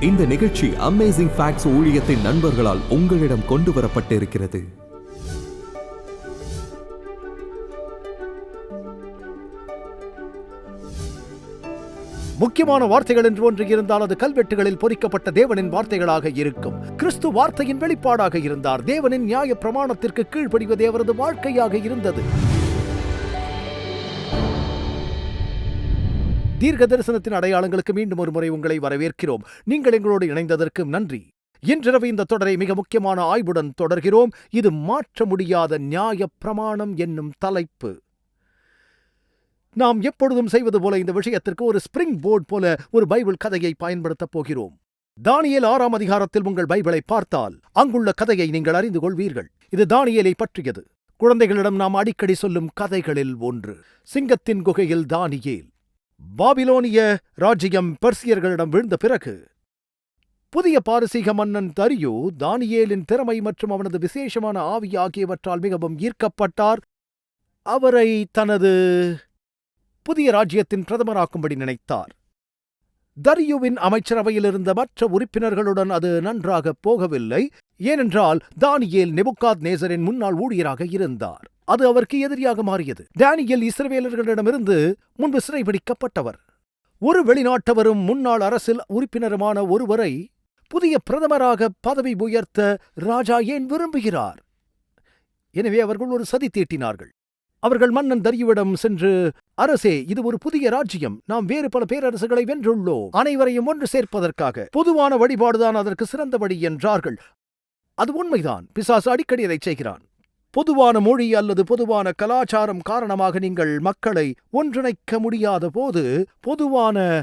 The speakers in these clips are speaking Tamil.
இந்த நிகழ்ச்சி அமேசிங் ஃபேக்ட்ஸ் ஊழியத்தின் நண்பர்களால் உங்களிடம் கொண்டு வரப்பட்டிருக்கிறது. முக்கியமான வார்த்தைகள் என்று ஒன்று இருந்தால் அது கல்வெட்டுகளில் பொறிக்கப்பட்ட தேவனின் வார்த்தைகளாக இருக்கும். கிறிஸ்து வார்த்தையின் வெளிப்பாடாக இருந்தார். தேவனின் நியாய பிரமாணத்திற்கு கீழ்ப்படிவது அவரது வாழ்க்கையாக இருந்தது. தீர்க்க தரிசனத்தின் அடையாளங்களுக்கு மீண்டும் ஒரு முறை உங்களை வரவேற்கிறோம். நீங்கள் எங்களோடு இணைந்ததற்கு நன்றி. இன்றிரவு இந்த தொடரை மிக முக்கியமான ஆய்வுடன் தொடர்கிறோம். இது மாற்ற முடியாத நியாய பிரமாணம் என்னும் தலைப்பு. நாம் எப்பொழுதும் செய்வது போல இந்த விஷயத்திற்கு ஒரு ஸ்பிரிங் போர்ட் போல ஒரு பைபிள் கதையை பயன்படுத்தப் போகிறோம். தானியல் ஆறாம் அதிகாரத்தில் உங்கள் பைபிளை பார்த்தால் அங்குள்ள கதையை நீங்கள் அறிந்து கொள்வீர்கள். இது தானியலை பற்றியது. குழந்தைகளிடம் நாம் அடிக்கடி சொல்லும் கதைகளில் ஒன்று. சிங்கத்தின் குகையில் தானியேல். பாபிலோனிய ராஜ்யம் பெர்சியர்களிடம் விழுந்த பிறகு புதிய பாரசீக மன்னன் தரியு தானியேலின் திறமை மற்றும் அவனது விசேஷமான ஆவி ஆகியவற்றால் மிகவும் ஈர்க்கப்பட்டார். அவரை தனது புதிய ராஜ்யத்தின் பிரதமராக்கும்படி நினைத்தார். தரியுவின் அமைச்சரவையில் இருந்த மற்ற உறுப்பினர்களுடன் அது நன்றாக போகவில்லை. ஏனென்றால் தானியேல் நெபுகாத் நேசரின் முன்னாள் ஊழியராக இருந்தார். அது அவருக்கு எதிரியாக மாறியது. டேனியல் இஸ்ரவேலர்களிடமிருந்து முன்பு சிறைபிடிக்கப்பட்டவர். ஒரு வெளிநாட்டவரும் முன்னாள் அரசில் உறுப்பினருமான ஒருவரை புதிய பிரதமராக பதவி உயர்த்த ராஜா ஏன் விரும்புகிறார்? எனவே அவர்கள் ஒரு சதி தீட்டினார்கள். அவர்கள் மன்னன் தரியுவிடம் சென்று அரசே இது ஒரு புதிய ராஜ்யம். நாம் வேறு பல பேரரசுகளை வென்றுள்ளோம். அனைவரையும் ஒன்று சேர்ப்பதற்காக. பொதுவான வழிபாடுதான் அதற்கு சிறந்த வழி என்றார்கள். அது உண்மைதான். பிசாசு அடிக்கடி அதை செய்கிறான். பொதுவான மொழி அல்லது பொதுவான கலாச்சாரம் காரணமாக நீங்கள் மக்களை ஒன்றிணைக்க முடியாத போது பொதுவான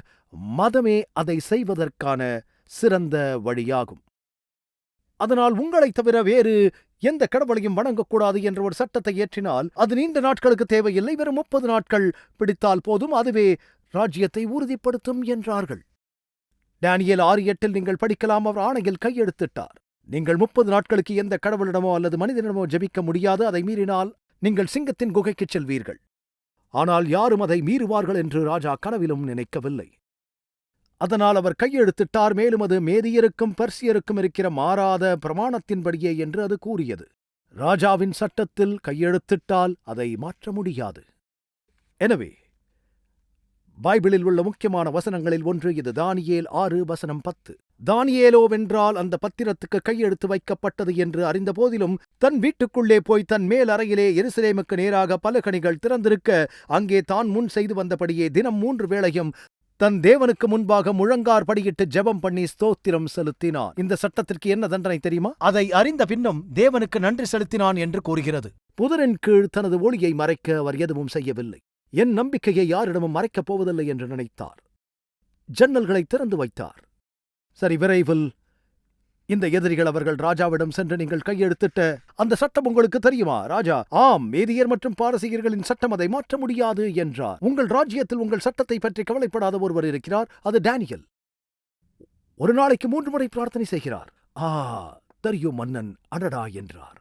மதமே அதை செய்வதற்கான சிறந்த வழியாகும். அதனால் உங்களைத் தவிர வேறு எந்த கடவுளையும் வணங்கக்கூடாது என்ற ஒரு சட்டத்தை ஏற்றினால் அது நீண்ட நாட்களுக்கு தேவையில்லை வெறும் முப்பது நாட்கள். பிடித்தால் போதும் அதுவே ராஜ்யத்தை உறுதிப்படுத்தும் என்றார்கள். டேனியல் ஆறு எட்டில் நீங்கள் படிக்கலாம் அவர் ஆணையில் கையெழுத்திட்டார். நீங்கள் முப்பது நாட்களுக்கு எந்த கடவுளிடமோ அல்லது மனிதனிடமோ ஜெபிக்க முடியாது அதை மீறினால் நீங்கள் சிங்கத்தின் குகைக்குச் செல்வீர்கள். ஆனால் யாரும் அதை மீறுவார்கள் என்று ராஜா கனவிலும் நினைக்கவில்லை. அதனால் அவர் கையெழுத்திட்டார் மேலும் அது மேதியருக்கும் பர்சியருக்கும் இருக்கிற மாறாத பிரமாணத்தின்படியே என்று அது கூறியது. ராஜாவின் சட்டத்தில் கையெழுத்திட்டால் அதை மாற்ற முடியாது. எனவே பைபிளில் உள்ள முக்கியமான வசனங்களில் ஒன்று இது தானியேல் ஆறு வசனம் பத்து. தானியேலோவென்றால் அந்த பத்திரத்துக்கு கையெழுத்து வைக்கப்பட்டது என்று அறிந்த போதிலும் தன் வீட்டுக்குள்ளே போய் தன் மேல் அறையிலே எருசலேமுக்கு நேராக பலகணிகள் திறந்திருக்க அங்கே தான் முன் செய்து வந்தபடியே தினம் மூன்று வேளையும் தன் தேவனுக்கு முன்பாக முழங்கார் படியிட்டு ஜெபம் பண்ணி ஸ்தோத்திரம் செலுத்தினான். இந்த சட்டத்திற்கு என்ன தண்டனை தெரியுமா? அதை அறிந்த பின்னும் தேவனுக்கு நன்றி செலுத்தினான் என்று கூறுகிறது. புதரின் கீழ் தனது ஒளியை மறைக்க அவர் எதுவும் செய்யவில்லை. என் நம்பிக்கையை யாரிடமும் மறைக்கப் போவதில்லை என்று நினைத்தார். ஜன்னல்களை திறந்து வைத்தார். சரி விரைவில் இந்த எதிரிகள் அவர்கள் ராஜாவிடம் சென்று நீங்கள் கையெழுத்திட்ட அந்த சட்டம் உங்களுக்கு தெரியுமா ராஜா? ஆம் மேதியர் மற்றும் பாரசீகர்களின் சட்டம் அதை மாற்ற முடியாது என்றார். உங்கள் ராஜ்யத்தில் உங்கள் சட்டத்தை பற்றி கவலைப்படாத ஒருவர் இருக்கிறார் அது டேனியல். ஒரு நாளைக்கு மூன்று முறை பிரார்த்தனை செய்கிறார். ஆ தெரியும் மன்னன் அடடா என்றார்.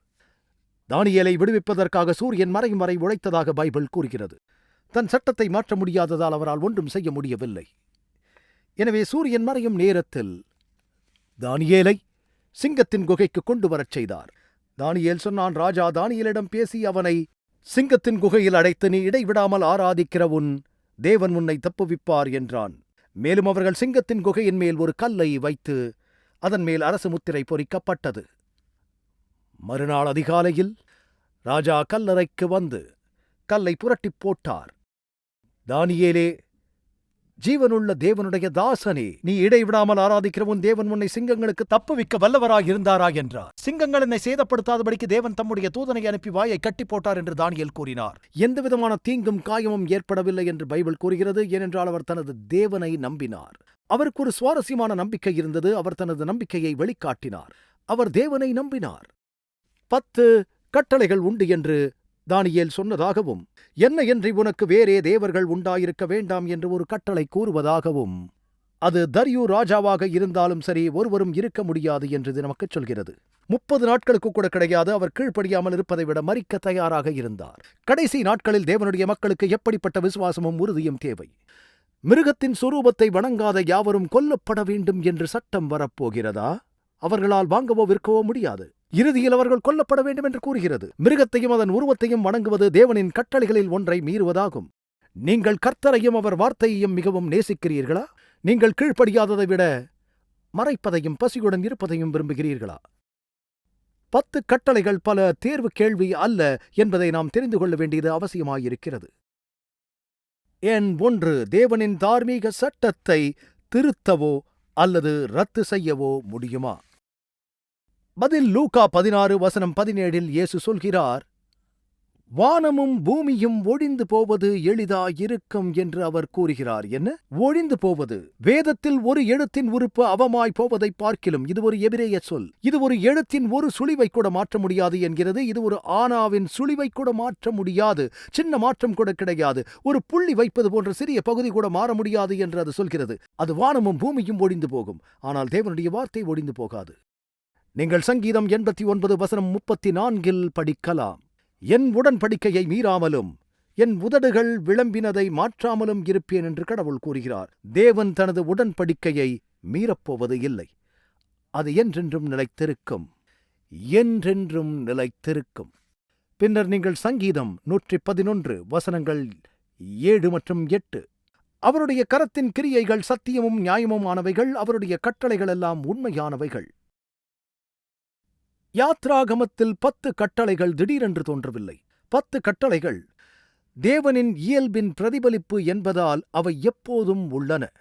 தானியலை விடுவிப்பதற்காக சூரியன் மறையும் வரை உழைத்ததாக பைபிள் கூறுகிறது. தன் சட்டத்தை மாற்ற முடியாததால் அவரால் ஒன்றும் செய்ய முடியவில்லை. எனவே சூரியன் மறையும் நேரத்தில் தானியேலை சிங்கத்தின் குகைக்கு கொண்டு வரச் செய்தார். தானியேல் சொன்னான் ராஜா தானியலிடம் பேசி அவனை சிங்கத்தின் குகையில் அடைத்து நீ இடைவிடாமல் ஆராதிக்கிற உன் தேவன் உன்னை தப்புவிப்பார் என்றான். மேலும் அவர்கள் சிங்கத்தின் குகையின் மேல் ஒரு கல்லை வைத்து அதன் மேல் அரசு முத்திரை பொறிக்கப்பட்டது. மறுநாள் அதிகாலையில் ராஜா கல்லறைக்கு வந்து கல்லை புரட்டிப் போட்டார். தானியேலே ஜீவனுள்ள தேவனுடைய தாசனே நீ இடைவிடாமல் ஆராதிக்கிற உன் தேவன் உன்னை சிங்கங்களுக்கு தப்புவிக்க வல்லவராக இருந்தாரா என்றார். சிங்கங்கள் என்னை சேதப்படுத்தாதபடிக்கு தேவன் தம்முடைய தூதனை அனுப்பி வாயை கட்டி போட்டார் என்று தானியல் கூறினார். எந்த விதமான தீங்கும் காயமும் ஏற்படவில்லை என்று பைபிள் கூறுகிறது ஏனென்றால் அவர் தனது தேவனை நம்பினார். அவருக்கு ஒரு சுவாரஸ்யமான நம்பிக்கை இருந்தது அவர் தனது நம்பிக்கையை வெளிக்காட்டினார். அவர் தேவனை நம்பினார். பத்து கட்டளைகள் உண்டு என்று தானியேல் சொன்னதாகவும் என்ன என்று உனக்கு வேறே தேவர்கள் உண்டாயிருக்க வேண்டாம் என்று ஒரு கட்டளை கூறுவதாகவும் அது தரியு ராஜாவாக இருந்தாலும் சரி ஒருவரும் இருக்க முடியாது என்று இது நமக்குச் சொல்கிறது. முப்பது நாட்களுக்கு கூட கிடையாது அவர் கீழ்ப்படியாமல் இருப்பதை விட மறிக்க தயாராக இருந்தார். கடைசி நாட்களில் தேவனுடைய மக்களுக்கு எப்படிப்பட்ட விசுவாசமும் உறுதியும் தேவை? மிருகத்தின் சுரூபத்தை வணங்காத யாவரும் கொல்லப்பட வேண்டும் என்று சட்டம் வரப்போகிறதா? அவர்களால் வாங்கவோ விற்கவோ முடியாது. இறுதியில் அவர்கள் கொல்லப்பட வேண்டும் என்று கூறுகிறது. மிருகத்தையும் அதன் உருவத்தையும் வணங்குவது தேவனின் கட்டளைகளில் ஒன்றை மீறுவதாகும். நீங்கள் கர்த்தரையும் அவர் வார்த்தையையும் மிகவும் நேசிக்கிறீர்களா? நீங்கள் கீழ்ப்படியாததை விட மறைப்பதையும் பசியுடன் இருப்பதையும் விரும்புகிறீர்களா? பத்து கட்டளைகள் பல தேர்வு கேள்வி அல்ல என்பதை நாம் தெரிந்து கொள்ள வேண்டியது அவசியமாயிருக்கிறது. எண் ஒன்று தேவனின் தார்மீக சட்டத்தை திருத்தவோ அல்லது ரத்து செய்யவோ முடியுமா? பதில் லூகா பதினாறு வசனம் பதினேழில் இயேசு சொல்கிறார் வானமும் பூமியும் ஒழிந்து போவது எளிதாயிருக்கும் என்று அவர் கூறுகிறார். என்ன? ஒழிந்து போவது. வேதத்தில் ஒரு எழுத்தின் உறுப்பு அவமாய் போவதை பார்க்கிலும். இது ஒரு எபிரேய சொல். இது ஒரு எழுத்தின் ஒரு சுழிவை கூட மாற்ற முடியாது என்கிறது. இது ஒரு ஆனாவின் சுழிவை கூட மாற்ற முடியாது. சின்ன மாற்றம் கூட கிடையாது. ஒரு புள்ளி வைப்பது போன்ற சிறிய பகுதி கூட மாற முடியாது என்று அது சொல்கிறது. அது வானமும் பூமியும் ஒழிந்து போகும். ஆனால் தேவனுடைய வார்த்தை ஒழிந்து போகாது. நீங்கள் சங்கீதம் எண்பத்தி ஒன்பது வசனம் முப்பத்தி நான்கில் படிக்கலாம். என் உடன்படிக்கையை மீறாமலும் என் உதடுகள் விளம்பினதை மாற்றாமலும் இருப்பேன் என்று கடவுள் கூறுகிறார். தேவன் தனது உடன்படிக்கையை மீறப்போவது இல்லை. அது என்றென்றும் நிலைத்திருக்கும். என்றென்றும் நிலைத்திருக்கும். பின்னர் நீங்கள் சங்கீதம் நூற்றி பதினொன்று வசனங்கள் ஏழு மற்றும் எட்டு. அவருடைய கரத்தின் கிரியைகள் சத்தியமும் நியாயமுமானவைகள் அவருடைய கட்டளைகள் எல்லாம் உண்மையானவைகள். யாத்ராகமத்தில் பத்து கட்டளைகள் திடீரென்று தோன்றவில்லை. பத்து கட்டளைகள் தேவனின் இயல்பின் பிரதிபலிப்பு என்பதால் அவை எப்போதும் உள்ளன.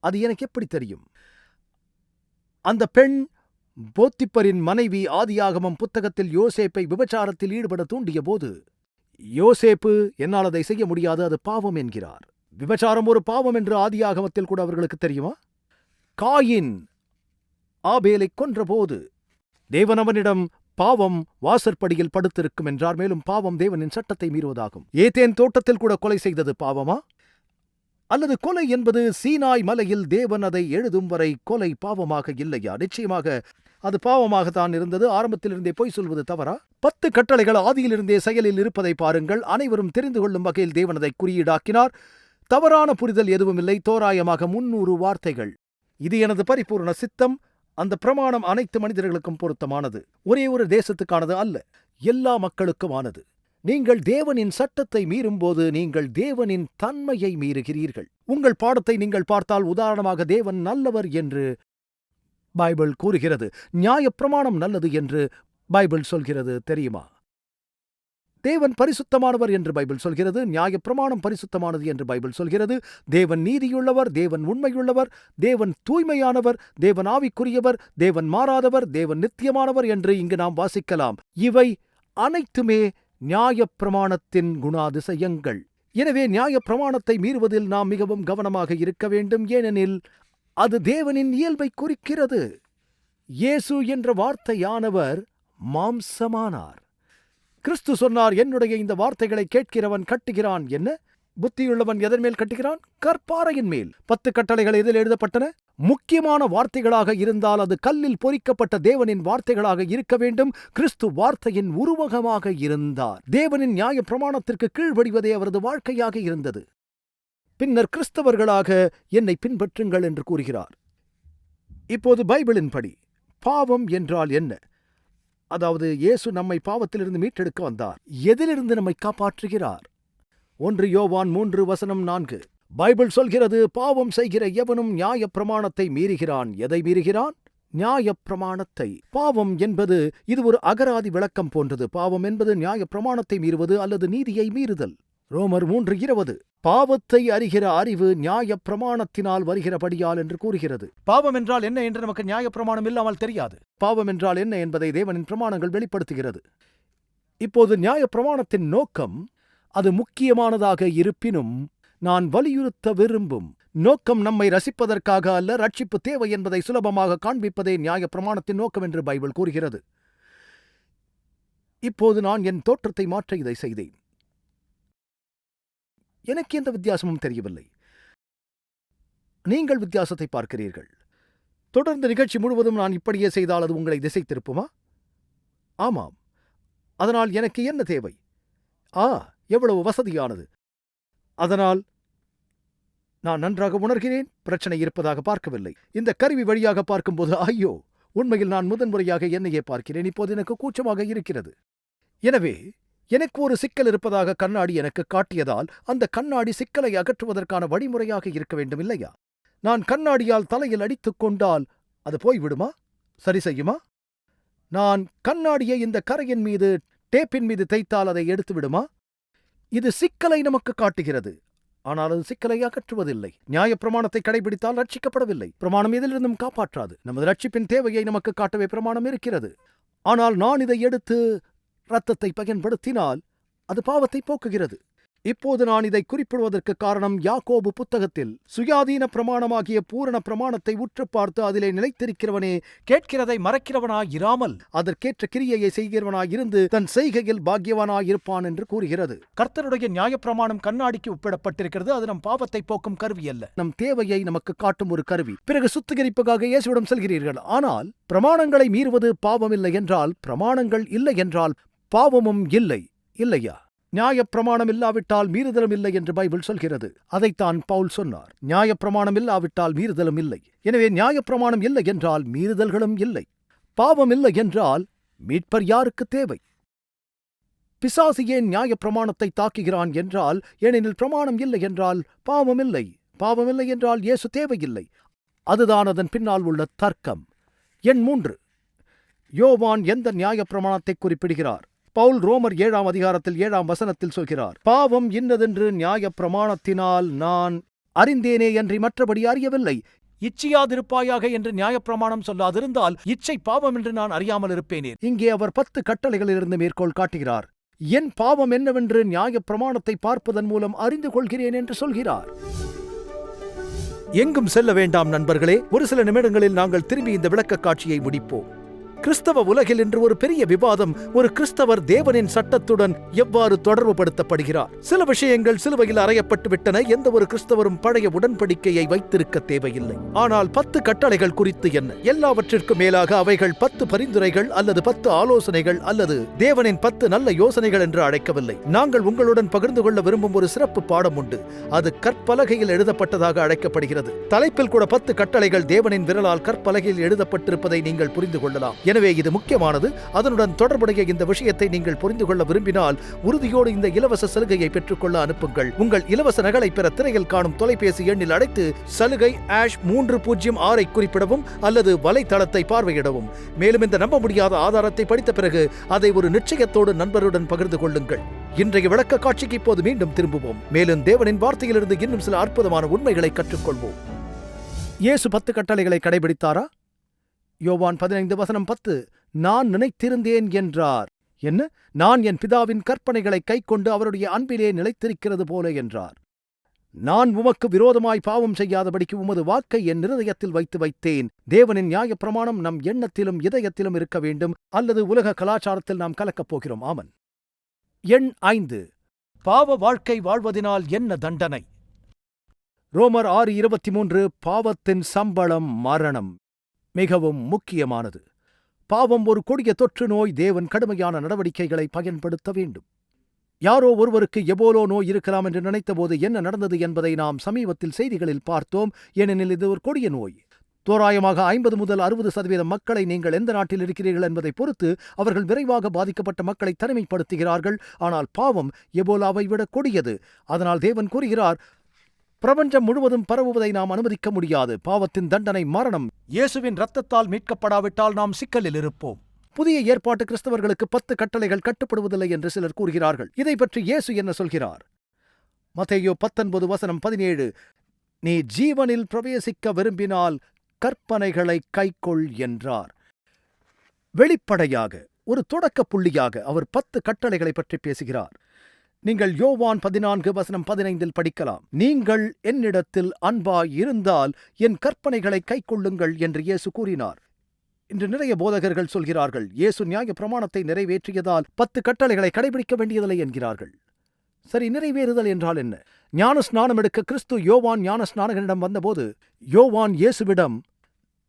அது எனக்கு எப்படி தெரியும்? அந்த பெண் போத்திப்பரின் மனைவி ஆதியாகமம் புத்தகத்தில் யோசேப்பை விபச்சாரத்தில் ஈடுபட தூண்டிய போது யோசேப்பு என்னால் அதை செய்ய முடியாது அது பாவம் என்கிறார். விபச்சாரம் ஒரு பாவம் என்று ஆதியாகமத்தில் கூட அவர்களுக்கு தெரியுமா? காயின் ஆபேலை கொன்றபோது தேவன் அவனிடம் பாவம் வாசற்படியில் படுத்திருக்கும் என்றார். மேலும் பாவம் தேவனின் சட்டத்தை மீறுவதாகும். ஏதேன் தோட்டத்தில் கூட கொலை செய்தது பாவமா? அல்லது கொலை என்பது சீனாய் மலையில் தேவன் அதை எழுதும் வரை கொலை பாவமாக இல்லையா? நிச்சயமாக அது பாவமாகத்தான் இருந்தது. ஆரம்பத்திலிருந்தே பொய் சொல்வது தவறா? பத்து கட்டளைகள் ஆதியிலிருந்தே செயலில் இருப்பதை பாருங்கள். அனைவரும் தெரிந்து கொள்ளும் வகையில் தேவன் அதை குறியீடாக்கினார். தவறான புரிதல் எதுவுமில்லை. தோராயமாக முன்னூறு வார்த்தைகள். இது எனது பரிபூர்ண சித்தம். அந்த பிரமாணம் அனைத்து மனிதர்களுக்கும் பொருத்தமானது. ஒரே ஒரு தேசத்துக்கானது அல்ல எல்லா மக்களுக்குமானது. நீங்கள் தேவனின் சட்டத்தை மீறும்போது நீங்கள் தேவனின் தன்மையை மீறுகிறீர்கள். உங்கள் பாடத்தை நீங்கள் பார்த்தால் உதாரணமாக தேவன் நல்லவர் என்று பைபிள் கூறுகிறது. நியாயப்பிரமாணம் நல்லது என்று பைபிள் சொல்கிறது தெரியுமா? தேவன் பரிசுத்தமானவர் என்று பைபிள் சொல்கிறது நியாயப்பிரமாணம் பரிசுத்தமானது என்று பைபிள் சொல்கிறது. தேவன் நீதியுள்ளவர் தேவன் உண்மையுள்ளவர் தேவன் தூய்மையானவர் தேவன் ஆவிக்குரியவர் தேவன் மாறாதவர் தேவன் நித்தியமானவர் என்று இங்கு நாம் வாசிக்கலாம். இவை அனைத்துமே நியாயப்பிரமாணத்தின் குணாதிசயங்கள். எனவே நியாயப்பிரமாணத்தை மீறுவதில் நாம் மிகவும் கவனமாக இருக்க வேண்டும். ஏனெனில் அது தேவனின் இயல்பை குறிக்கிறது. இயேசு என்ற வார்த்தையானவர் மாம்சமானார். கிறிஸ்து சொன்னார் என்னுடைய இந்த வார்த்தைகளை கேட்கிறவன் கட்டுகிறான். என்ன? புத்தியுள்ளவன் எதன் மேல் கட்டுகிறான்? கற்பாறையின் மேல். பத்து கட்டளைகள் எதில் எழுதப்பட்டன? முக்கியமான வார்த்தைகளாக இருந்தால் அது கல்லில் பொறிக்கப்பட்ட தேவனின் வார்த்தைகளாக இருக்க வேண்டும். கிறிஸ்து வார்த்தையின் உருவகமாக இருந்தார். தேவனின் நியாய பிரமாணத்திற்கு கீழ்வடிவதே அவரது வாழ்க்கையாக இருந்தது. பின்னர் கிறிஸ்தவர்களாக என்னை பின்பற்றுங்கள் என்று கூறுகிறார். இப்போது பைபிளின்படி பாவம் என்றால் என்ன? அதாவது இயேசு நம்மை பாவத்திலிருந்து மீட்டெடுக்க வந்தார். எதிலிருந்து நம்மை காப்பாற்றுகிறார்? ஒன்று யோவான் மூன்று வசனம் நான்கு. பைபிள் சொல்கிறது பாவம் செய்கிற எவனும் நியாய பிரமாணத்தை மீறுகிறான். எதை மீறுகிறான்? நியாய பிரமாணத்தை. பாவம் என்பது இது ஒரு அகராதி விளக்கம் போன்றது. பாவம் என்பது நியாய பிரமாணத்தை மீறுவது அல்லது நீதியை மீறுதல். ரோமர் மூன்று இருபது. பாவத்தை அறிகிற அறிவு நியாய பிரமாணத்தினால் வருகிறபடியால் என்று கூறுகிறது. பாவம் என்றால் என்ன என்று நமக்கு நியாய பிரமாணம் இல்லாமல் தெரியாது. பாவம் என்றால் என்ன என்பதை தேவனின் பிரமாணங்கள் வெளிப்படுத்துகிறது. இப்போது நியாய பிரமாணத்தின் நோக்கம் அது முக்கியமானதாக இருப்பினும் நான் வலியுறுத்த விரும்பும் நோக்கம் நம்மை ரசிப்பதற்காக அல்ல ரட்சிப்பு தேவை என்பதை சுலபமாக காண்பிப்பதே நியாய பிரமாணத்தின் நோக்கம் என்று பைபிள் கூறுகிறது. இப்போது நான் என் தோற்றத்தை மாற்ற இதை செய்தேன். எனக்கு எந்த வித்தியாசமும் தெரியவில்லை. நீங்கள் வித்தியாசத்தை பார்க்கிறீர்கள். தொடர்ந்து நிகழ்ச்சி முழுவதும் நான் இப்படியே செய்தால் அது உங்களை திசை திருப்புமா? ஆமாம். அதனால் எனக்கு என்ன தேவை? ஆ எவ்வளவு வசதியானது. அதனால் நான் நன்றாக உணர்கிறேன். பிரச்சனை இருப்பதாக பார்க்கவில்லை. இந்த கருவி வழியாக பார்க்கும்போது ஐயோ உண்மையில் நான் முதன்முறையாக என்னையே பார்க்கிறேன். இப்போது எனக்கு கூச்சமாக இருக்கிறது. எனவே எனக்கு ஒரு சிக்கல் இருப்பதாக கண்ணாடி எனக்கு காட்டியதால் அந்த கண்ணாடி சிக்கலை அகற்றுவதற்கான வழிமுறையாக இருக்க வேண்டும் இல்லையா? நான் கண்ணாடியால் தலையில் அடித்துக் கொண்டால் அது போய்விடுமா? சரி செய்யுமா? நான் கண்ணாடியை இந்த கரையின் மீது டேப்பின் மீது தைத்தால் அதை எடுத்து விடுமா இது சிக்கலை நமக்கு காட்டுகிறது. ஆனால் அது சிக்கலை அகற்றுவதில்லை. நியாய பிரமாணத்தை கடைபிடித்தால் ரட்சிக்கப்படவில்லை. பிரமாணம் எதிலிருந்தும் காப்பாற்றாது. நமது ரட்சிப்பின் தேவையை நமக்கு காட்டவே பிரமாணம் இருக்கிறது. ஆனால் நான் இதை எடுத்து இரத்தத்தை பயன்படுத்தினால் அது பாவத்தை போக்குகிறது. இப்போது நான் இதை குறிப்பிடுவதற்கு காரணம் யாக்கோபு புத்தகத்தில் சுயாதீன பிரமாணமாகிய பூரண பிரமாணத்தை உற்று பார்த்து அதிலே நிலைத்திருக்கிறவனே கேட்கிறதை மறக்கிறவனாய் இராமல் அதற்கேற்ற கிரியையை செய்கிறவனாய் இருந்து தன் செய்கையில் பாக்கியவனாய் இருப்பான் என்று கூறுகிறது. கர்த்தருடைய நியாயப்பிரமாணம் கண்ணாடிக்கு ஒப்பிடப்பட்டிருக்கிறது அது நம் பாவத்தை போக்கும் கருவி அல்ல. நம் தேவையை நமக்கு காட்டும் ஒரு கருவி. பிறகு சுத்திகரிப்புக்காக இயேசுவிடம் செல்கிறீர்கள். ஆனால் பிரமாணங்களை மீறுவது பாவமில்லை என்றால் பிரமாணங்கள் இல்லை என்றால் பாவமும் இல்லை. இல்லையா? நியாயப்பிரமாணம் இல்லாவிட்டால் மீறுதலும் இல்லை என்று பைபிள் சொல்கிறது. அதைத்தான் பவுல் சொன்னார். நியாயப்பிரமாணம் இல்லாவிட்டால் மீறுதலும் இல்லை. எனவே நியாயப்பிரமாணம் இல்லை என்றால் மீறுதல்களும் இல்லை. பாவம் இல்லை என்றால் மீட்பர் யாருக்கு தேவை? பிசாசு ஏன் நியாயப்பிரமாணத்தை தாக்குகிறான் என்றால் ஏனெனில் பிரமாணம் இல்லை என்றால் பாவமில்லை பாவமில்லை என்றால் இயேசு தேவையில்லை. அதுதான் அதன் பின்னால் உள்ள தர்க்கம். எண் மூன்று. யோவான் எந்த நியாயப்பிரமாணத்தை குறிப்பிடுகிறார்? பவுல் ரோமர் ஏழாம் அதிகாரத்தில் ஏழாம் வசனத்தில் சொல்கிறார் பாவம் இன்னதென்று நியாயப் பிரமாணத்தினால் நான் அறிந்தேனே என்று மற்றபடி அறியவில்லை. இச்சியாதிருப்பாயாக என்று நியாயப்பிரமாணம் சொல்லாதிருந்தால் இச்சை பாவம் என்று நான் அறியாமல் இருப்பேனே. இங்கே அவர் பத்து கட்டளைகளிலிருந்து மேற்கோள் காட்டுகிறார் என் பாவம் என்னவென்று நியாயப் பிரமாணத்தை பார்ப்பதன் மூலம் அறிந்து கொள்கிறேன் என்று சொல்கிறார். எங்கும் செல்ல வேண்டாம் நண்பர்களே ஒரு சில நிமிடங்களில் நாங்கள் திரும்பி இந்த விளக்கக் காட்சியை முடிப்போம். கிறிஸ்தவ உலகில் இன்று ஒரு பெரிய விவாதம் ஒரு கிறிஸ்தவர் தேவனின் சட்டத்துடன் எவ்வாறு தொடர்புபடுத்தப்படுகிறார்? சில விஷயங்கள் சிலுவையில் அறையப்பட்டு விட்டன. எந்த ஒரு கிறிஸ்தவரும் பழைய உடன்படிக்கையை வைத்திருக்க தேவையில்லை. ஆனால் பத்து கட்டளைகள் குறித்து என்ன? எல்லாவற்றிற்கும் மேலாக அவைகள் பத்து பரிந்துரைகள் அல்லது பத்து ஆலோசனைகள் அல்லது தேவனின் பத்து நல்ல யோசனைகள் என்று அழைக்கவில்லை. நாங்கள் உங்களுடன் பகிர்ந்து கொள்ள விரும்பும் ஒரு சிறப்பு பாடம் உண்டு. அது கற்பலகையில் எழுதப்பட்டதாக அழைக்கப்படுகிறது. தலைப்பில் கூட பத்து கட்டளைகள் தேவனின் விரலால் கற்பலகையில் எழுதப்பட்டிருப்பதை நீங்கள் புரிந்து கொள்ளலாம். எனவே இது முக்கியமானது. அதனுடன் தொடர்புடைய இந்த விஷயத்தை நீங்கள் புரிந்து கொள்ள விரும்பினால் உறுதியோடு இந்த இலவச சலுகையை பெற்றுக்கொள்ள அனுப்புங்கள். உங்கள் இலவச நகலை பெற திரையில் காணும் தொலைபேசி எண்ணில் அழைத்து சலுகை ஆஷ் மூன்று பூஜ்ஜியம் ஆறை குறிப்பிடவும் அல்லது வலைத்தளத்தை பார்வையிடவும். மேலும் இந்த நம்ப முடியாத ஆதாரத்தை படித்த பிறகு அதை ஒரு நிச்சயத்தோடு நண்பருடன் பகிர்ந்து கொள்ளுங்கள். இன்றைய விளக்க காட்சிக்கு இப்போது மீண்டும் திரும்புவோம். மேலும் தேவனின் வார்த்தையிலிருந்து இன்னும் சில அற்புதமான உண்மைகளை கற்றுக்கொள்வோம். இயேசு பத்து கட்டளைகளை கடைபிடித்தாரா? யோவான் பதினைந்து வசனம் பத்து நான் நினைத்திருந்தேன் என்றார். என்ன? நான் என் பிதாவின் கற்பனைகளை கைக்கொண்டு அவருடைய அன்பிலே நிலைத்திருக்கிறது போல என்றார். நான் உமக்கு விரோதமாய் பாவம் செய்யாதபடிக்கு உமது வாக்கை என் இருதயத்தில் வைத்து வைத்தேன். தேவனின் நியாயப் பிரமாணம் நம் எண்ணத்திலும் இதயத்திலும் இருக்க வேண்டும். அல்லது உலக கலாச்சாரத்தில் நாம் கலக்கப் போகிறோம். ஆமன். எண் ஐந்து. பாவ வாழ்க்கை வாழ்வதினால் என்ன தண்டனை? ரோமர் ஆறு இருபத்தி மூன்று பாவத்தின் சம்பளம் மரணம். மிகவும் முக்கியமானது. பாவம் ஒரு கொடிய தொற்று நோய் தேவன் கடுமையான நடவடிக்கைகளை பயன்படுத்த வேண்டும். யாரோ ஒருவருக்கு எபோலோ நோய் இருக்கலாம் என்று நினைத்தபோது என்ன நடந்தது என்பதை நாம் சமீபத்தில் செய்திகளில் பார்த்தோம். ஏனெனில் இது ஒரு கொடிய நோய். தோராயமாக ஐம்பது முதல் அறுபது சதவீதம் மக்களை நீங்கள் எந்த நாட்டில் இருக்கிறீர்கள் என்பதை பொறுத்து அவர்கள் விரைவாக பாதிக்கப்பட்ட மக்களை தனிமைப்படுத்துகிறார்கள். ஆனால் பாவம் எபோலாவை விட கொடியது. அதனால் தேவன் கூறுகிறார் பிரபஞ்சம் முழுவதும் பரவுவதை நாம் அனுமதிக்க முடியாது. பாவத்தின் தண்டனை மரணம். இயேசுவின் ரத்தத்தால் மீட்கப்படாவிட்டால் நாம் சிக்கலில் இருப்போம். புதிய ஏற்பாட்டு கிறிஸ்தவர்களுக்கு பத்து கட்டளைகள் கட்டுப்படுவதில்லை என்று சிலர் கூறுகிறார்கள். இதை பற்றி இயேசு என்ன சொல்கிறார்? மத்தையோ பத்தொன்பது வசனம் பதினேழு நீ ஜீவனில் பிரவேசிக்க விரும்பினால் கற்பனைகளை கைக்கொள் என்றார். வெளிப்படையாக ஒரு தொடக்க புள்ளியாக அவர் பத்து கட்டளைகளை பற்றி பேசுகிறார். நீங்கள் யோவான் பதினான்கு வசனம் பதினைந்தில் படிக்கலாம். நீங்கள் என்னிடத்தில் அன்பாய் இருந்தால் என் கற்பனைகளை கைக்கொள்ளுங்கள் என்று இயேசு கூறினார். இன்று நிறைய போதகர்கள் சொல்கிறார்கள் இயேசு நியாய பிரமாணத்தை நிறைவேற்றியதால் பத்து கட்டளைகளை கடைபிடிக்க வேண்டியதில்லை என்கிறார்கள். சரி நிறைவேறுதல் என்றால் என்ன? ஞான ஸ்நானம் எடுக்க கிறிஸ்து யோவான் ஞான ஸ்நானகனிடம் வந்தபோது யோவான் இயேசுவிடம்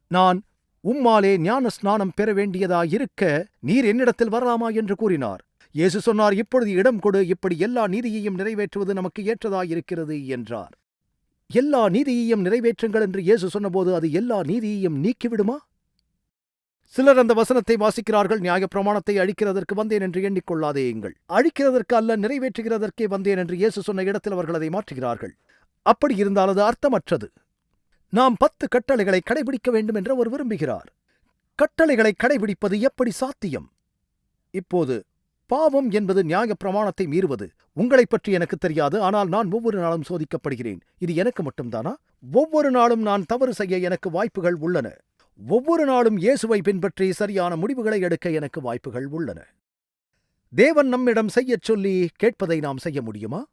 நான் உம்மாலே ஞான ஸ்நானம் பெற வேண்டியதாயிருக்க நீர் என்னிடத்தில் வரலாமா? என்று கூறினார். இயேசு சொன்னார் இப்பொழுது இடம் கொடு இப்படி எல்லா நீதியையும் நிறைவேற்றுவது நமக்கு ஏற்றதாயிருக்கிறது என்றார். எல்லா நீதியையும் நிறைவேற்றுங்கள் என்று இயேசு சொன்னபோது அது எல்லா நீதியையும் நீக்கிவிடுமா? சிலர் அந்த வசனத்தை வாசிக்கிறார்கள் நியாயப்பிரமாணத்தை அழிக்கிறதற்கு வந்தேன் என்று எண்ணிக்கொள்ளாதேயுங்கள் அழிக்கிறதற்கு அல்ல நிறைவேற்றுகிறதற்கே வந்தேன் என்று இயேசு சொன்ன இடத்தில் அவர்கள் அதை மாற்றுகிறார்கள். அப்படி இருந்தால் அது அர்த்தமற்றது. நாம் பத்து கட்டளைகளை கடைபிடிக்க வேண்டும் என்று அவர் விரும்புகிறார். கட்டளைகளை கடைபிடிப்பது எப்படி சாத்தியம்? இப்போது பாவம் என்பது நியாயப் பிரமாணத்தை மீறுவது உங்களைப் பற்றி எனக்கு தெரியாது ஆனால் நான் ஒவ்வொரு நாளும் சோதிக்கப்படுகிறேன். இது எனக்கு மட்டும்தானா? ஒவ்வொரு நாளும் நான் தவறு செய்ய எனக்கு வாய்ப்புகள் உள்ளன. ஒவ்வொரு நாளும் இயேசுவை பின்பற்றி சரியான முடிவுகளை எடுக்க எனக்கு வாய்ப்புகள் உள்ளன. தேவன் நம்மிடம் செய்யச் சொல்லி கேட்பதை நாம் செய்ய முடியுமா?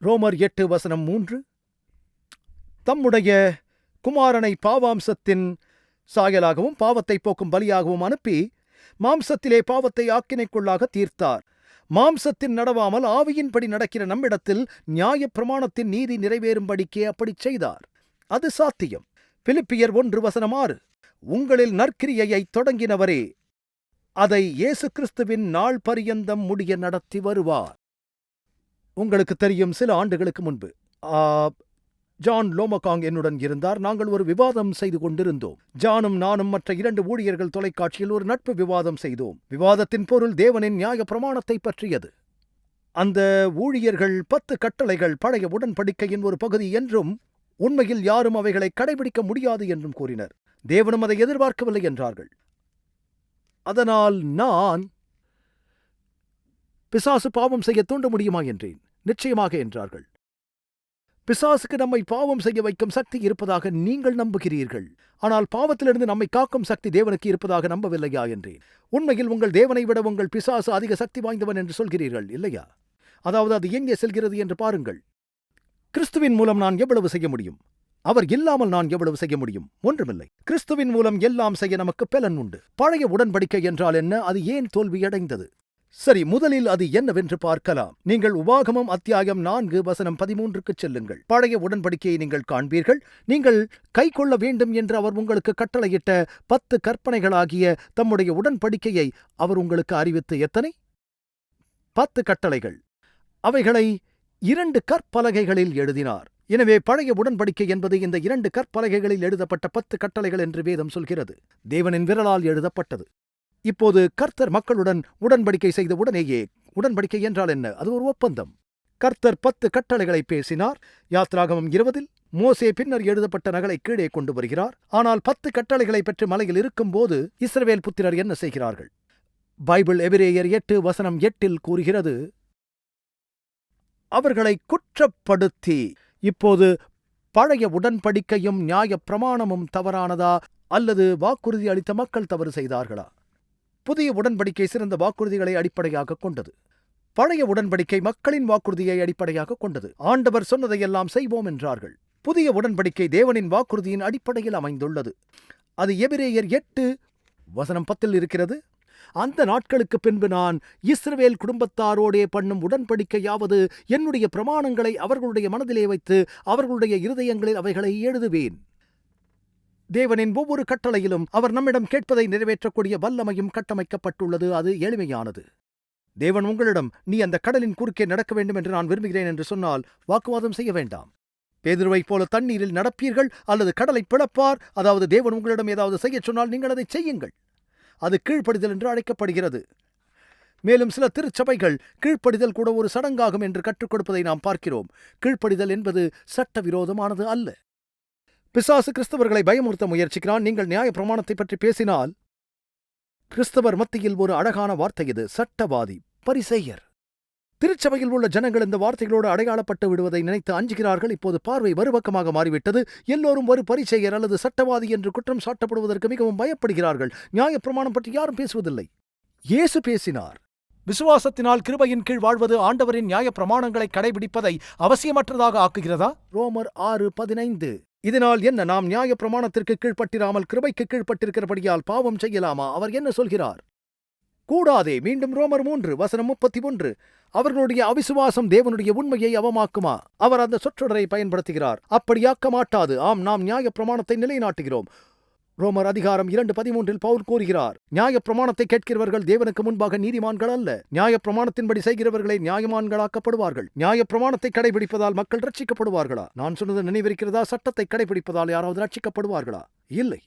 ரோமர் எட்டு வசனம் மூன்று. தம்முடைய குமாரனை பாவாம்சத்தின் சாயலாகவும் பாவத்தை போக்கும் பலியாகவும் அனுப்பி மாம்சத்திலே பாவத்தை ஆக்கினைக்குள்ளாக தீர்த்தார். மாம்சத்தின் நடவாமல் ஆவியின்படி நடக்கிற நம்மிடத்தில் நியாயப் பிரமாணத்தின் நீதி நிறைவேறும்படிக்கே அப்படிச் செய்தார். அது சாத்தியம். பிலிப்பியர் ஒன்று வசனம் ஆறு. உங்களில் நற்கிரியையைத் தொடங்கினவரே அதை இயேசு கிறிஸ்துவின் நாள் பரியந்தம் முடிய நடத்தி வருவார். உங்களுக்கு தெரியும் சில ஆண்டுகளுக்கு முன்பு ஜான் லோமகாங் என்னுடன் இருந்தார். நாங்கள் ஒரு விவாதம் செய்து கொண்டிருந்தோம். ஜானும் நானும் மற்ற இரண்டு ஊழியர்கள் தொலைக்காட்சியில் ஒரு நட்பு விவாதம் செய்தோம். விவாதத்தின் பொருள் தேவனின் நியாய பிரமாணத்தை பற்றியது. அந்த ஊழியர்கள் பத்து கட்டளைகள் பழைய உடன்படிக்கையின் ஒரு பகுதி என்றும் உண்மையில் யாரும் அவைகளை கடைபிடிக்க முடியாது என்றும் கூறினர். தேவனும் அதை எதிர்பார்க்கவில்லை என்றார்கள். அதனால் நான் பிசாசு பாவம் செய்ய தூண்ட முடியுமா என்றேன். நிச்சயமாக என்றார்கள். பிசாசுக்கு நம்மை பாவம் செய்ய வைக்கும் சக்தி இருப்பதாக நீங்கள் நம்புகிறீர்கள். ஆனால் பாவத்திலிருந்து நம்மை காக்கும் சக்தி தேவனுக்கு இருப்பதாக நம்பவில்லையா என்றேன். உண்மையில் உங்கள் தேவனை விட உங்கள் பிசாசு அதிக சக்தி வாய்ந்தவன் என்று சொல்கிறீர்கள் இல்லையா? அதாவது அது எங்கே செல்கிறது என்று பாருங்கள். கிறிஸ்துவின் மூலம் நான் எவ்வளவு செய்ய முடியும்? அவர் இல்லாமல் நான் எவ்வளவு செய்ய முடியும்? ஒன்றுமில்லை. கிறிஸ்துவின் மூலம் எல்லாம் செய்ய நமக்கு பலன் உண்டு. பழைய உடன்படிக்கை என்றால் என்ன? அது ஏன் தோல்வியடைந்தது? சரி முதலில் அது என்னவென்று பார்க்கலாம். நீங்கள் உபாகமம் அத்தியாயம் நான்கு வசனம் பதிமூன்றுக்குச் செல்லுங்கள். பழைய உடன்படிக்கையை நீங்கள் காண்பீர்கள். நீங்கள் கை கொள்ள வேண்டும் என்று அவர் உங்களுக்கு கட்டளையிட்ட பத்து கற்பனைகளாகிய தம்முடைய உடன்படிக்கையை அவர் உங்களுக்கு அறிவித்து எத்தனை? பத்து கட்டளைகள். அவைகளை இரண்டு கற்பலகைகளில் எழுதினார். எனவே பழைய உடன்படிக்கை என்பது இந்த இரண்டு கற்பலகைகளில் எழுதப்பட்ட பத்து கட்டளைகள் என்று வேதம் சொல்கிறது. தேவனின் விரலால் எழுதப்பட்டது. இப்போது கர்த்தர் மக்களுடன் உடன்படிக்கை செய்த உடனேயே உடன்படிக்கை என்றால் என்ன? அது ஒரு ஒப்பந்தம். கர்த்தர் பத்து கட்டளைகளை பேசினார். யாத்ராகமம் இருபதில் மோசே பின்னர் எழுதப்பட்ட நகலை கீழே கொண்டு வருகிறார். ஆனால் பத்து கட்டளைகளை பெற்று மலையில் இருக்கும்போது இஸ்ரவேல் புத்திரர் என்ன செய்கிறார்கள்? பைபிள் எபிரேயர் எட்டு வசனம் எட்டில் கூறுகிறது அவர்களை குற்றப்படுத்தி. இப்போது பழைய உடன்படிக்கையும் நியாயப் பிரமாணமும் தவறானதா? அல்லது வாக்குறுதி அளித்த மக்கள் தவறு செய்தார்களா? புதிய உடன்படிக்கை சிறந்த வாக்குறுதிகளை அடிப்படையாகக் கொண்டது. பழைய உடன்படிக்கை மக்களின் வாக்குறுதியை அடிப்படையாகக் கொண்டது. ஆண்டவர் சொன்னதையெல்லாம் செய்வோம் என்றார்கள். புதிய உடன்படிக்கை தேவனின் வாக்குறுதியின் அடிப்படையில் அமைந்துள்ளது. அது எபிரேயர் எட்டு வசனம் பத்தில் இருக்கிறது. அந்த நாட்களுக்கு பின்பு நான் இஸ்ரவேல் குடும்பத்தாரோடே பண்ணும் உடன்படிக்கையாவது என்னுடைய பிரமாணங்களை அவர்களுடைய மனதிலே வைத்து அவர்களுடைய இருதயங்களில் அவைகளை எழுதுவேன். தேவனின் ஒவ்வொரு கட்டளையிலும் அவர் நம்மிடம் கேட்பதை நிறைவேற்றக்கூடிய வல்லமையும் கட்டமைக்கப்பட்டுள்ளது. அது எளிமையானது. தேவன் உங்களிடம் நீ அந்த கடலின் குறுக்கே நடக்க வேண்டும் என்று நான் விரும்புகிறேன் என்று சொன்னால் வாக்குவாதம் செய்ய வேண்டாம். பேதுருவைப் போல தண்ணீரில் நடப்பீர்கள் அல்லது கடலை பிளப்பார். அதாவது தேவன் உங்களிடம் ஏதாவது செய்யச் சொன்னால் நீங்கள் அதை செய்யுங்கள். அது கீழ்ப்படிதல் என்று அழைக்கப்படுகிறது. மேலும் சில திருச்சபைகள் கீழ்ப்படிதல் கூட ஒரு சடங்காகும் என்று கற்றுக் கொடுப்பதை நாம் பார்க்கிறோம். கீழ்ப்படிதல் என்பது சட்டவிரோதமானது அல்ல. பிசாசு கிறிஸ்தவர்களை பயமுறுத்த முயற்சிக்கிறான். நீங்கள் நியாய பிரமாணத்தை பற்றி பேசினால் கிறிஸ்தவர் மத்தியில் ஒரு அழகான வார்த்தை இது. சட்டவாதி பரிசெயர். திருச்சபையில் உள்ள ஜனங்கள் இந்த வார்த்தைகளோடு அடையாளப்பட்டு விடுவதை நினைத்து அஞ்சுகிறார்கள். இப்போது பார்வை மறுபக்கமாக மாறிவிட்டது. எல்லோரும் ஒரு பரிசெயர் அல்லது சட்டவாதி என்று குற்றம் சாட்டப்படுவதற்கு மிகவும் பயப்படுகிறார்கள். நியாயப் பிரமாணம் பற்றி யாரும் பேசுவதில்லை. இயேசு பேசினார் விசுவாசத்தினால் கிருபையின் கீழ் வாழ்வது ஆண்டவரின் நியாய பிரமாணங்களை கடைபிடிப்பதை அவசியமற்றதாக ஆக்குகிறதா? ரோமர் ஆறு பதினைந்து. இதனால் என்ன நாம் நியாய பிரமாணத்திற்கு கீழ்ப்பட்டிராமல் கிருபைக்கு கீழ்ப்பட்டிருக்கிறபடியால் பாவம் செய்யலாமா? அவர் என்ன சொல்கிறார்? கூடாதே மீண்டும் ரோமர் மூன்று வசனம் முப்பத்தி ஒன்று அவர்களுடைய அவிசுவாசம் தேவனுடைய உண்மையை அவமாக்குமா? அவர் அந்த சொற்றொடரை பயன்படுத்துகிறார். அப்படியாக்க மாட்டாது ஆம் நாம் நியாய பிரமாணத்தை நிலைநாட்டுகிறோம். ரோமர் அதிகாரம் இரண்டு பதிமூன்றில் பவுல் கூறுகிறார் நியாய பிரமாணத்தை கேட்கிறவர்கள் தேவனுக்கு முன்பாக நீதிமான்கள் அல்ல. நியாய பிரமாணத்தின்படி செய்கிறவர்களை நியாயமான்களாக்கப்படுவார்கள். நியாய பிரமாணத்தை கடைபிடிப்பதால் மக்கள் ரட்சிக்கப்படுவார்களா நான் சொன்னது நினைவிருக்கிறதா? சட்டத்தை கடைபிடிப்பதால் யாராவது ரட்சிக்கப்படுவார்களா இல்லை.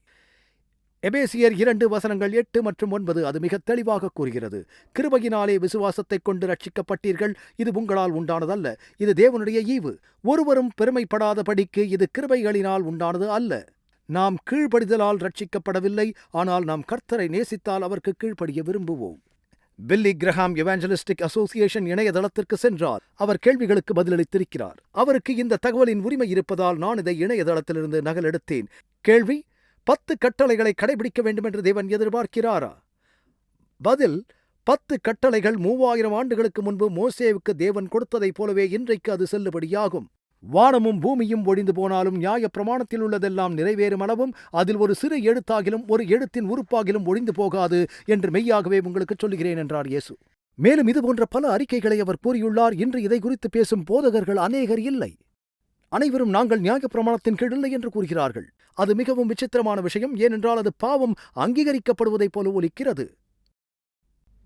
எபேசியர் இரண்டு வசனங்கள் எட்டு மற்றும் ஒன்பது அது மிக தெளிவாக கூறுகிறது. கிருபையினாலே விசுவாசத்தைக் கொண்டு ரட்சிக்கப்பட்டீர்கள் இது உங்களால் உண்டானதல்ல. இது தேவனுடைய ஈவு. ஒருவரும் பெருமைப்படாதபடிக்கு இது கிருபைகளினால் உண்டானது அல்ல. நாம் கீழ்ப்படிதலால் ரட்சிக்கப்படவில்லை ஆனால் நாம் கர்த்தரை நேசித்தால் அவருக்கு கீழ்ப்படிய விரும்புவோம். பில்லி கிரஹாம் எவாஞ்சலிஸ்டிக் அசோசியேஷன் இணையதளத்திற்கு சென்றார். அவர் கேள்விகளுக்கு பதிலளித்திருக்கிறார். அவருக்கு இந்த தகவலின் உரிமை இருப்பதால் நான் இதை இணையதளத்திலிருந்து நகலெடுத்தேன். கேள்வி பத்து கட்டளைகளை கடைபிடிக்க வேண்டும் என்று தேவன் எதிர்பார்க்கிறாரா? பதில் பத்து கட்டளைகள் மூவாயிரம் ஆண்டுகளுக்கு முன்பு மோசேவுக்கு தேவன் கொடுத்ததைப் போலவே இன்றைக்கு அது செல்லுபடியாகும். வானமும் பூமியும் ஒழிந்து போனாலும் நியாய பிரமாணத்தில் உள்ளதெல்லாம் நிறைவேறும் அளவும் அதில் ஒரு சிறு எழுத்தாகிலும் ஒரு எழுத்தின் உறுப்பாகிலும் ஒழிந்து போகாது என்று மெய்யாகவே உங்களுக்கு சொல்லுகிறேன் என்றார் இயேசு. மேலும் இதுபோன்ற பல அறிக்கைகளை அவர் கூறியுள்ளார். இன்று இதை குறித்து பேசும் போதகர்கள் அநேகர் இல்லை. அனைவரும் நாங்கள் நியாய பிரமாணத்தின் கீழ் இல்லை என்று கூறுகிறார்கள். அது மிகவும் விசித்திரமான விஷயம். ஏனென்றால் அது பாவம் அங்கீகரிக்கப்படுவதைப் போல ஒலிக்கிறது.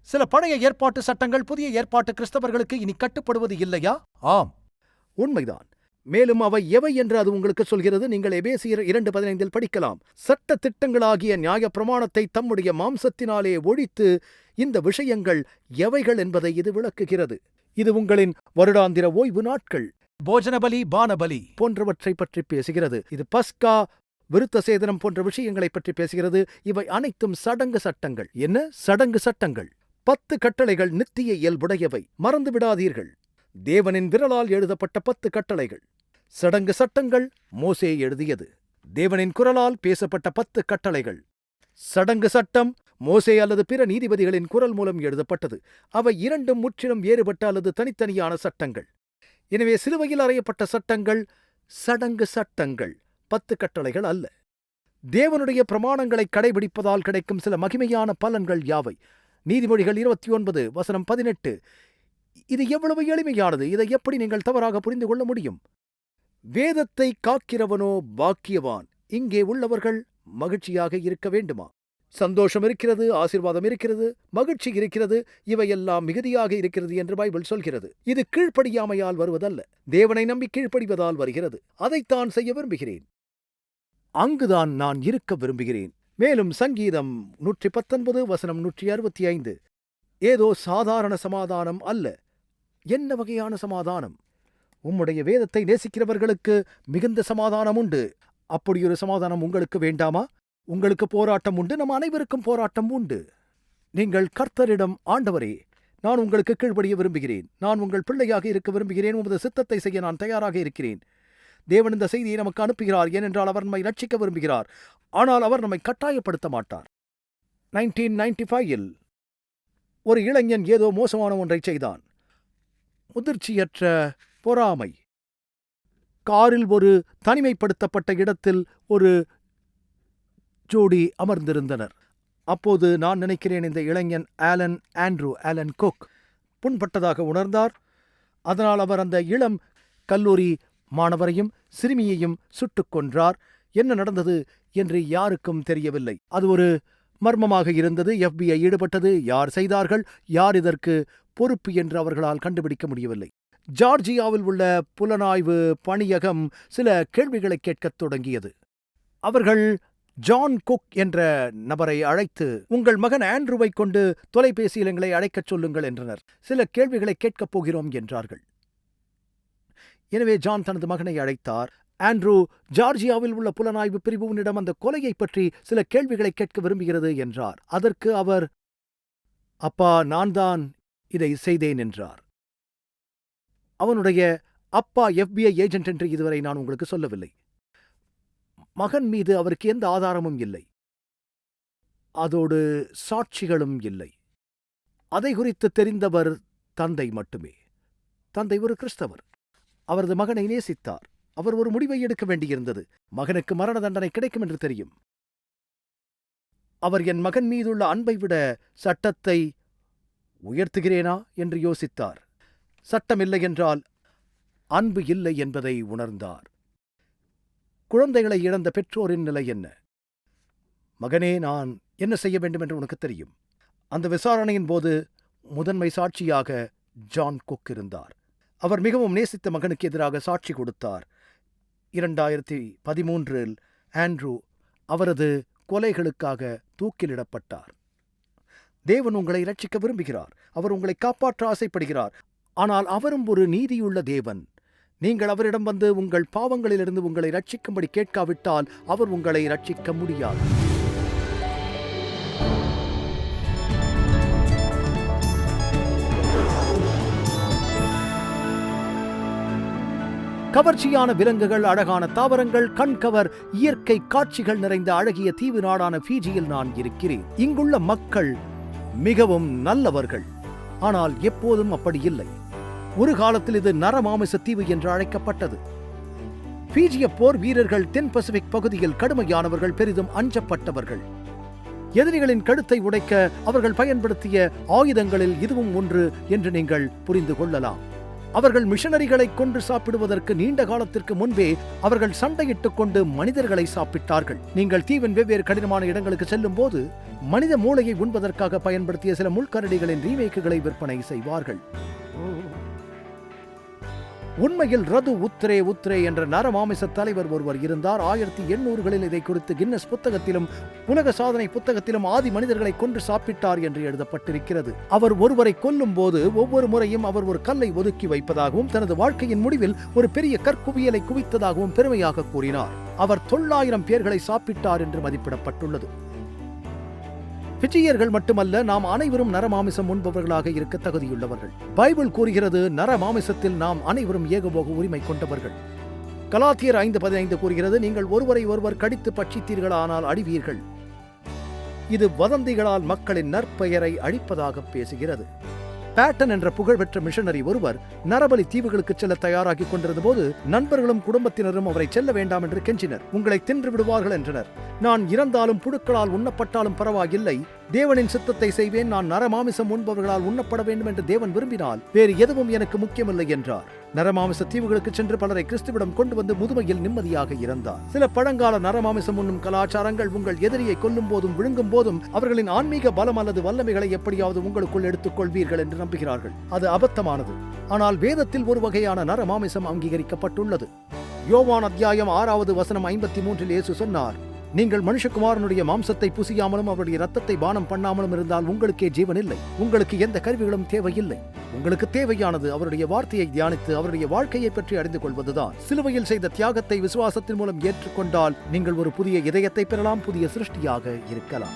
சில பழைய ஏற்பாட்டு சட்டங்கள் புதிய ஏற்பாட்டு கிறிஸ்தவர்களுக்கு இனி கட்டுப்படுவது இல்லையா? ஆம். உண்மைதான். மேலும் அவை எவை என்று அது உங்களுக்கு சொல்கிறது. நீங்கள் எபேசியர் இரண்டு பதினைந்தில் படிக்கலாம். சட்ட திட்டங்களாகிய நியாய பிரமாணத்தை தம்முடைய மாம்சத்தினாலே ஒழித்து இந்த விஷயங்கள் எவைகள் என்பதை இது விளக்குகிறது. இது உங்களின் வருடாந்திர ஓய்வு நாட்கள். போஜனபலி பானபலி போன்றவற்றை பற்றி பேசுகிறது. இது பஸ்கா விருத்த சேதனம் போன்ற விஷயங்களை பற்றி பேசுகிறது. இவை அனைத்தும் சடங்கு சட்டங்கள். என்ன? சடங்கு சட்டங்கள். பத்து கட்டளைகள் நித்திய இயல்புடையவை. மறந்து விடாதீர்கள் தேவனின் விரலால் எழுதப்பட்ட பத்து கட்டளைகள். சடங்கு சட்டங்கள் மோசே எழுதியது. தேவனின் குரலால் பேசப்பட்ட பத்து கட்டளைகள். சடங்கு சட்டம் மோசே அல்லது பிற நீதிபதிகளின் குரல் மூலம் எழுதப்பட்டது. அவை இரண்டும் முற்றிலும் வேறுபட்ட அல்லது தனித்தனியான சட்டங்கள். எனவே சிலுவையில் அறையப்பட்ட சட்டங்கள் சடங்கு சட்டங்கள் பத்து கட்டளைகள் அல்ல. தேவனுடைய பிரமாணங்களை கடைபிடிப்பதால் கிடைக்கும் சில மகிமையான பலன்கள் யாவை? நீதிமொழிகள் இருபத்தி ஒன்பது வசனம் பதினெட்டு. இது எவ்வளவு எளிமையானது? இதை எப்படி நீங்கள் தவறாக புரிந்து கொள்ள முடியும்? வேதத்தை காக்கிறவனோ பாக்கியவான். இங்கே உள்ளவர்கள் மகிழ்ச்சியாக இருக்க வேண்டுமா? சந்தோஷம் இருக்கிறது ஆசீர்வாதம் இருக்கிறது மகிழ்ச்சி இருக்கிறது இவையெல்லாம் மிகுதியாக இருக்கிறது என்று பைபிள் சொல்கிறது. இது கீழ்ப்படியாமையால் வருவதல்ல தேவனை நம்பி கீழ்ப்படிவதால் வருகிறது. அதைத்தான் செய்ய விரும்புகிறேன். அங்குதான் நான் இருக்க விரும்புகிறேன். மேலும் சங்கீதம் நூற்றி பத்தொன்பது வசனம் நூற்றி அறுபத்தி ஐந்து ஏதோ சாதாரண சமாதானம் அல்ல. என்ன வகையான சமாதானம்? உம்முடைய வேதத்தை நேசிக்கிறவர்களுக்கு மிகுந்த சமாதானம் உண்டு. அப்படியொரு சமாதானம் உங்களுக்கு வேண்டாமா? உங்களுக்கு போராட்டம் உண்டு. நம் அனைவருக்கும் போராட்டம் உண்டு. நீங்கள் கர்த்தரிடம் ஆண்டவரே நான் உங்களுக்கு கீழ்ப்படிய விரும்புகிறேன். நான் உங்கள் பிள்ளையாக இருக்க விரும்புகிறேன். உமது சித்தத்தை செய்ய நான் தயாராக இருக்கிறேன். தேவன் இந்த செய்தியை நமக்கு அனுப்புகிறார். ஏனென்றால் அவர் நம்மை ரட்சிக்க விரும்புகிறார். ஆனால் அவர் நம்மை கட்டாயப்படுத்த மாட்டார். நைன்டீன் நைன்டி ஃபைவில் ஒரு இளைஞன் ஏதோ மோசமான ஒன்றை செய்தான். முதிர்ச்சியற்ற பொறாமை. காரில் ஒரு தனிமைப்படுத்தப்பட்ட இடத்தில் ஒரு ஜோடி அமர்ந்திருந்தனர். அப்போது நான் நினைக்கிறேன் இந்த இளைஞன் ஆலன் ஆண்ட்ரூ ஆலன் கொக் புண்பட்டதாக உணர்ந்தார். அதனால் அவர் அந்த இளம் கல்லூரி மாணவரையும் சிறுமியையும் சுட்டுக் கொன்றார். என்ன நடந்தது என்று யாருக்கும் தெரியவில்லை. அது ஒரு மர்மமாக இருந்தது. எஃபிஐ ஈடுபட்டது. யார் செய்தார்கள்? யார் இதற்கு பொறுப்பு என்று அவர்களால் கண்டுபிடிக்க முடியவில்லை. ஜார்ஜியாவில் உள்ள புலனாய்வு பணியகம் சில கேள்விகளை கேட்கத் தொடங்கியது. அவர்கள் ஜான் குக் என்ற நபரை அழைத்து உங்கள் மகன் ஆண்ட்ரூவை கொண்டு தொலைபேசியில் எங்களை அழைக்கச் சொல்லுங்கள் என்றனர். சில கேள்விகளை கேட்கப் போகிறோம் என்றார்கள். எனவே ஜான் தனது மகனை அழைத்தார். ஆண்ட்ரூ ஜார்ஜியாவில் உள்ள புலனாய்வு பிரிவு உன்னிடம் அந்த கொலையைப் பற்றி சில கேள்விகளை கேட்க விரும்புகிறது என்றார். அதற்கு அவர் அப்பா நான் தான் இதை செய்தேன் என்றார். அவனுடைய அப்பா எஃபிஐ ஏஜென்ட் என்று இதுவரை நான் உங்களுக்கு சொல்லவில்லை. மகன் மீது அவருக்கு எந்த ஆதாரமும் இல்லை. அதோடு சாட்சிகளும் இல்லை. அதை குறித்து தெரிந்தவர் தந்தை மட்டுமே. தந்தை ஒரு கிறிஸ்தவர். அவரது மகனை நேசித்தார். அவர் ஒரு முடிவை எடுக்க வேண்டியிருந்தது. மகனுக்கு மரண தண்டனை கிடைக்கும் என்று தெரியும். அவர் என் மகன் மீதுள்ள அன்பை விட சட்டத்தை உயர்த்துகிறேனா? என்று யோசித்தார். சட்டமில்லை என்றால் அன்பு இல்லை என்பதை உணர்ந்தார். குழந்தைகளை இழந்த பெற்றோரின் நிலை என்ன? மகனே நான் என்ன செய்ய வேண்டும் என்று உனக்கு தெரியும். அந்த விசாரணையின் போது முதன்மை சாட்சியாக ஜான் குக் இருந்தார். அவர் மிகவும் நேசித்த மகனுக்கு எதிராக சாட்சி கொடுத்தார். இரண்டாயிரத்தி பதிமூன்றில் ஆண்ட்ரூ அவரது கொலைகளுக்காக தூக்கிலிடப்பட்டார். தேவன் உங்களை ரட்சிக்க விரும்புகிறார். அவர் உங்களை காப்பாற்ற ஆசைப்படுகிறார். ஆனால் அவரும் ஒரு நீதியுள்ள தேவன். நீங்கள் அவரிடம் வந்து உங்கள் பாவங்களிலிருந்து உங்களை ரட்சிக்கும்படி கேட்காவிட்டால் அவர் உங்களை ரட்சிக்க முடியாது. கவர்ச்சியான விலங்குகள் அழகான தாவரங்கள் கண்கவர் இயற்கை காட்சிகள் நிறைந்த அழகிய தீவு நாடான ஃபீஜியில் நான் இருக்கிறேன். இங்குள்ள மக்கள் மிகவும் நல்லவர்கள். ஆனால் எப்போதும் அப்படி இல்லை. ஒரு காலத்தில் இது நரமாமிச தீவு என்று அழைக்கப்பட்டது. பீஜிய போர் வீரர்கள் தென் பசிபிக் பகுதியில் கடுமையானவர்கள் பெரிதும் அஞ்சப்பட்டவர்கள். எதிரிகளின் கழுத்தை உடைக்க அவர்கள் பயன்படுத்திய ஆயுதங்களில் இதுவும் ஒன்று என்று நீங்கள் புரிந்து கொள்ளலாம். அவர்கள் மிஷனரிகளை கொன்று சாப்பிடுவதற்கு நீண்ட காலத்திற்கு முன்பே அவர்கள் சண்டையிட்டுக் கொண்டு மனிதர்களை சாப்பிட்டார்கள். நீங்கள் தீவின் வெவ்வேறு கடினமான இடங்களுக்கு செல்லும் போது மனித மூளையை உண்பதற்காக பயன்படுத்திய சில முள்கரடிகளின் ரீமேக்குகளை விற்பனை செய்வார்கள். உண்மையில் ரது உத்ரே உத்ரே என்ற நரமாமிச தலைவர் ஒருவர் இருந்தார். ஆயிரத்தி எண்ணூறுகளில் இதை குறித்து கின்னஸ் புத்தகத்திலும் உலக சாதனை புத்தகத்திலும் ஆதி மனிதர்களை கொன்று சாப்பிட்டார் என்று எழுதப்பட்டிருக்கிறது. அவர் ஒருவரை கொல்லும் போது ஒவ்வொரு முறையும் அவர் ஒரு கல்லை ஒதுக்கி வைப்பதாகவும் தனது வாழ்க்கையின் முடிவில் ஒரு பெரிய கற்குவியலை குவித்ததாகவும் பெருமையாக கூறினார். அவர் தொள்ளாயிரம் பேர்களை சாப்பிட்டார் என்று மதிப்பிடப்பட்டுள்ளது. பிஜியர்கள் மட்டுமல்ல நாம் அனைவரும் நரமாமிசம் உண்பவர்களாக இருக்க தகுதியுள்ளவர்கள். பைபிள் கூறுகிறது நரமாமிசத்தில் நாம் அனைவரும் ஏகபோக உரிமை கொண்டவர்கள். கலாத்தியர் ஐந்து பதினைந்து கூறுகிறது நீங்கள் ஒருவரை ஒருவர் கடித்து பட்சித்தீர்களானால் அழிவீர்கள் இது வதந்திகளால் மக்களின் நற்பெயரை அழிப்பதாக பேசுகிறது. பேட்டன் என்ற புகழ்பெற்ற மிஷனரி ஒருவர் நரபலி தீவுகளுக்கு செல்ல தயாராகி கொண்டிருந்த போது நண்பர்களும் குடும்பத்தினரும் அவரை செல்ல வேண்டாம் என்று கெஞ்சினர். உங்களை தின்று விடுவார்கள் என்றனர். நான் இறந்தாலும் புழுக்களால் உண்ணப்பட்டாலும் பரவாயில்லை. தேவனின் சித்தத்தை செய்வேன் நான் நரமாமிசம் உண்பவர்களால் உண்ணப்பட வேண்டும் என்று தேவன் விரும்பினால் வேறு எதுவும் எனக்கு முக்கியமில்லை என்றார். நரமாமிச தீவுகளுக்கு சென்று பலரை கிறிஸ்துவிடம் கொண்டு வந்து முதுமையில் நிம்மதியாக இறந்தார் சில பழங்கால நரமாமிசம் உண்ணும் கலாச்சாரங்கள் உங்கள் எதிரியை கொல்லும் போதும் விழுங்கும் போதும் அவர்களின் ஆன்மீக பலம் அல்லது வல்லமைகளை எப்படியாவது உங்களுக்குள் எடுத்துக் கொள்வீர்கள் என்று நம்புகிறார்கள். அது அபத்தமானது. ஆனால் வேதத்தில் ஒரு வகையான நரமாமிசம் அங்கீகரிக்கப்பட்டுள்ளது. யோவான் அத்தியாயம் ஆறாவது வசனம் ஐம்பத்தி மூன்றில் இயேசு சொன்னார் நீங்கள் மனுஷகுமாரனுடைய மாம்சத்தை புசியாமலும் அவருடைய ரத்தத்தை பானம் பண்ணாமலும் இருந்தால் உங்களுக்கே ஜீவன் இல்லை உங்களுக்கு எந்த கருவிகளும் தேவையில்லை. உங்களுக்கு தேவையானது அவருடைய வார்த்தையை தியானித்து அவருடைய வாழ்க்கையை பற்றி அறிந்து கொள்வதுதான். சிலுவையில் செய்த தியாகத்தை விசுவாசத்தின் மூலம் ஏற்றுக்கொண்டால் நீங்கள் ஒரு புதிய இதயத்தை பெறலாம் புதிய சிருஷ்டியாக இருக்கலாம்.